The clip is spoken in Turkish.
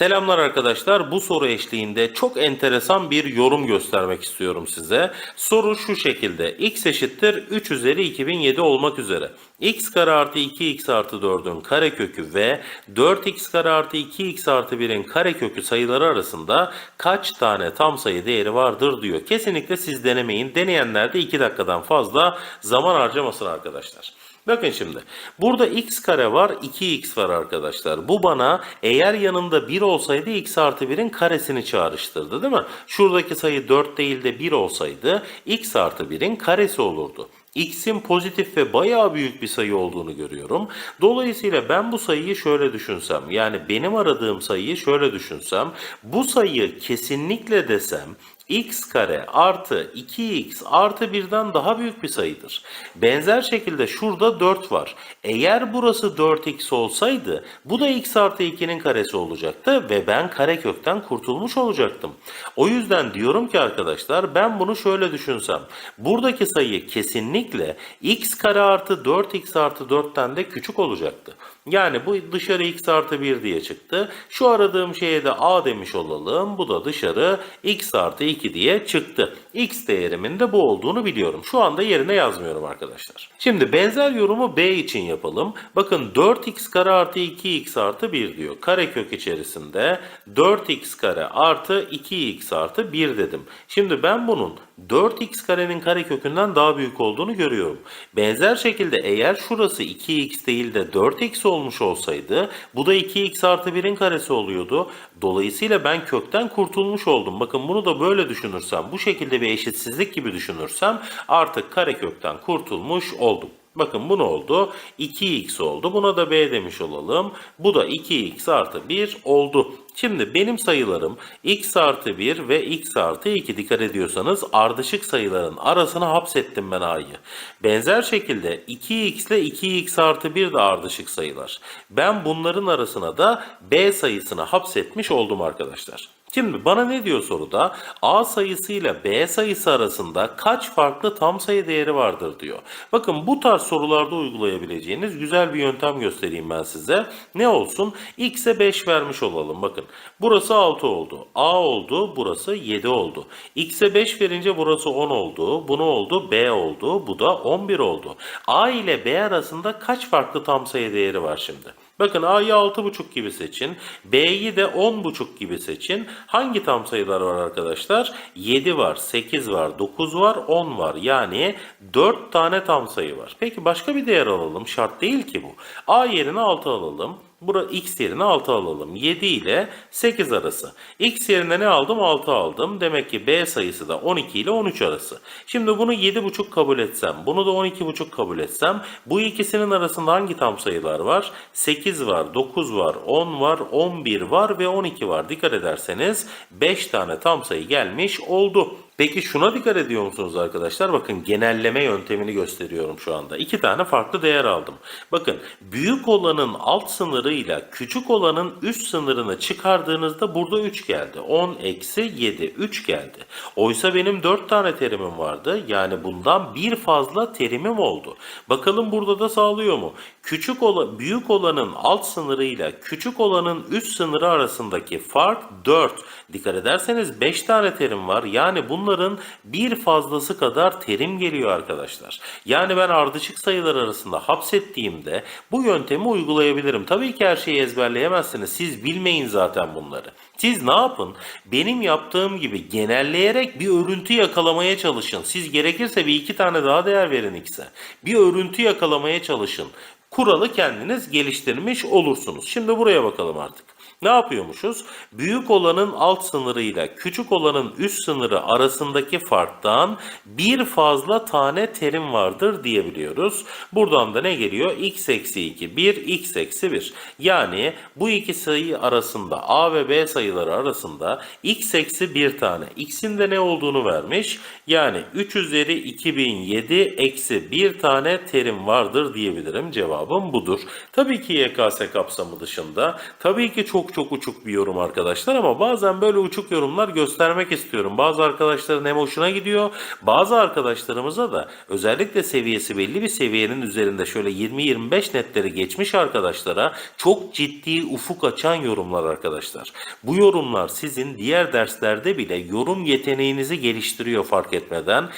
Selamlar arkadaşlar. Bu soru eşliğinde çok enteresan bir yorum göstermek istiyorum size. Soru şu şekilde. x eşittir 3 üzeri 2007 olmak üzere. x kare artı 2x artı 4'ün karekökü ve 4x kare artı 2x artı 1'in karekökü sayıları arasında kaç tane tam sayı değeri vardır diyor. Kesinlikle siz denemeyin. Deneyenler de 2 dakikadan fazla zaman harcamasın arkadaşlar. Bakın şimdi burada x kare var 2x var arkadaşlar. Bu bana eğer yanında 1 olsaydı x artı 1'in karesini çağrıştırdı değil mi? Şuradaki sayı 4 değil de 1 olsaydı x artı 1'in karesi olurdu. x'in pozitif ve bayağı büyük bir sayı olduğunu görüyorum. Dolayısıyla ben bu sayıyı şöyle düşünsem yani benim aradığım sayıyı şöyle düşünsem bu sayı kesinlikle desem x kare artı 2x artı 1'den daha büyük bir sayıdır. Benzer şekilde şurada 4 var. Eğer burası 4x olsaydı bu da x artı 2'nin karesi olacaktı ve ben karekökten kurtulmuş olacaktım. O yüzden diyorum ki arkadaşlar ben bunu şöyle düşünsem. Buradaki sayı kesinlikle x kare artı 4x artı 4'ten de küçük olacaktı. Yani bu dışarı x artı 1 diye çıktı. Şu aradığım şeye de a demiş olalım. Bu da dışarı x artı 2 diye çıktı. x değerimin de bu olduğunu biliyorum. Şu anda yerine yazmıyorum arkadaşlar. Şimdi benzer yorumu b için yapalım. Bakın 4x kare artı 2x artı 1 diyor. Karekök içerisinde 4x kare artı 2x artı 1 dedim. Şimdi ben bunun 4x karenin karekökünden daha büyük olduğunu görüyorum. Benzer şekilde eğer şurası 2x değil de 4x olmuş olsaydı bu da 2x artı 1'in karesi oluyordu. Dolayısıyla ben kökten kurtulmuş oldum. Bakın bunu da böyle düşünürsem bu şekilde bir eşitsizlik gibi düşünürsem artık karekökten kurtulmuş oldum. Bakın bu ne oldu? 2x oldu. Buna da b demiş olalım. Bu da 2x artı 1 oldu. Şimdi benim sayılarım x artı 1 ve x artı 2 dikkat ediyorsanız ardışık sayıların arasına hapsettim ben a'yı. Benzer şekilde 2x ile 2x artı 1 de ardışık sayılar. Ben bunların arasına da b sayısını hapsetmiş oldum arkadaşlar. Şimdi bana ne diyor soruda? A sayısı ile B sayısı arasında kaç farklı tam sayı değeri vardır diyor. Bakın bu tarz sorularda uygulayabileceğiniz güzel bir yöntem göstereyim ben size. Ne olsun? X'e 5 vermiş olalım. Bakın burası 6 oldu. A oldu. Burası 7 oldu. X'e 5 verince burası 10 oldu. Bu ne oldu? B oldu. Bu da 11 oldu. A ile B arasında kaç farklı tam sayı değeri var şimdi? Bakın A'yı 6,5 gibi seçin. B'yi de 10,5 gibi seçin. Hangi tam sayılar var arkadaşlar? 7 var, 8 var, 9 var, 10 var. Yani 4 tane tam sayı var. Peki başka bir değer alalım. Şart değil ki bu. A yerine 6 alalım. Bura x yerine 6 alalım. 7 ile 8 arası. x yerine ne aldım? 6 aldım. Demek ki b sayısı da 12 ile 13 arası. Şimdi bunu 7,5 kabul etsem, bunu da 12,5 kabul etsem bu ikisinin arasında hangi tam sayılar var? 8 var, 9 var, 10 var, 11 var ve 12 var. Dikkat ederseniz 5 tane tam sayı gelmiş oldu. Peki şuna dikkat ediyor musunuz arkadaşlar? Bakın genelleme yöntemini gösteriyorum şu anda. İki tane farklı değer aldım. Bakın büyük olanın alt sınırıyla küçük olanın üst sınırını çıkardığınızda burada 3 geldi. 10 eksi 7 3 geldi. Oysa benim 4 tane terimim vardı. Yani bundan bir fazla terimim oldu. Bakalım burada da sağlıyor mu? Küçük olan, büyük olanın alt sınırıyla küçük olanın üst sınırı arasındaki fark 4. Dikkat ederseniz 5 tane terim var. Yani bunların bir fazlası kadar terim geliyor arkadaşlar. Yani ben ardışık sayılar arasında hapsettiğimde bu yöntemi uygulayabilirim. Tabii ki her şeyi ezberleyemezsiniz. Siz bilmeyin zaten bunları. Siz ne yapın? Benim yaptığım gibi genelleyerek bir örüntü yakalamaya çalışın. Siz gerekirse bir iki tane daha değer verin x'e. Bir örüntü yakalamaya çalışın. Kuralı kendiniz geliştirmiş olursunuz. Şimdi buraya bakalım artık. Ne yapıyormuşuz? Büyük olanın alt sınırıyla küçük olanın üst sınırı arasındaki farktan bir fazla tane terim vardır diyebiliyoruz. Buradan da ne geliyor? x eksi 2, 1, x eksi 1. Yani bu iki sayı arasında a ve b sayıları arasında x eksi 1 tane. x'in de ne olduğunu vermiş. Yani 3 üzeri 2007 eksi 1 tane terim vardır diyebilirim. Cevabım budur. Tabii ki YKS kapsamı dışında. Tabii ki çok çok uçuk bir yorum arkadaşlar ama bazen böyle uçuk yorumlar göstermek istiyorum. Bazı arkadaşların hem hoşuna gidiyor. Bazı arkadaşlarımıza da özellikle seviyesi belli bir seviyenin üzerinde şöyle 20-25 netleri geçmiş arkadaşlara çok ciddi ufuk açan yorumlar arkadaşlar. Bu yorumlar sizin diğer derslerde bile yorum yeteneğinizi geliştiriyor fark etmeden